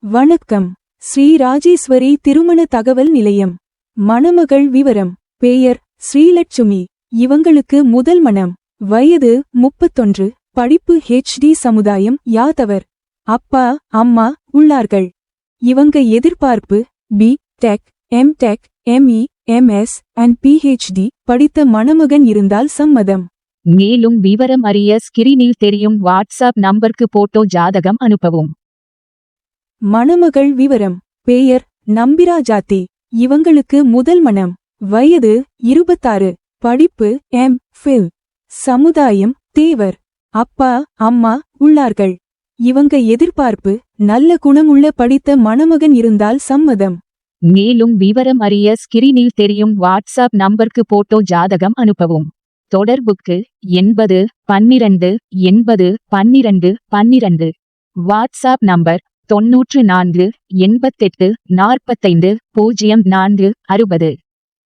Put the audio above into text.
வணக்கம். ஸ்ரீ ராஜேஸ்வரி திருமண தகவல் நிலையம். மணமகள் விவரம். பெயர் ஸ்ரீலட்சுமி. இவங்களுக்கு முதல் மணம் வயது முப்பத்தொன்று. படிப்பு ஹெச்டி சமுதாயம் யாதவர் அப்பா அம்மா உள்ளார்கள். இவங்க எதிர்பார்ப்பு B Tech M Tech ME MS and PhD படித்த மணமகன் இருந்தால் சம்மதம். மேலும் விவரம் அறிய ஸ்கிரீனில் தெரியும் வாட்ஸ்அப் நம்பருக்கு போட்டோ ஜாதகம் அனுப்பவும். மணமகள் விவரம் பெயர் நம்பிராஜாத்தி இவங்களுக்கு முதல் மணம் வயது இருபத்தாறு படிப்பு எம் ஃபில் சமுதாயம் தேவர் அப்பா அம்மா உள்ளார்கள். இவங்க எதிர்பார்ப்பு நல்ல குணமுள்ள படித்த மணமகன் இருந்தால் சம்மதம். மேலும் விவரம் அறிய ஸ்கிரீனில் தெரியும் வாட்ஸ்அப் நம்பருக்கு போட்டோ ஜாதகம் அனுப்பவும். தொடர்புக்கு எண்பது பன்னிரண்டு எண்பது பன்னிரண்டு பன்னிரண்டு. வாட்ஸ்அப் நம்பர் தொன்னூற்று நான்கு எண்பத்தெட்டு நாற்பத்தைந்து பூஜ்ஜியம் நான்கு அறுபது.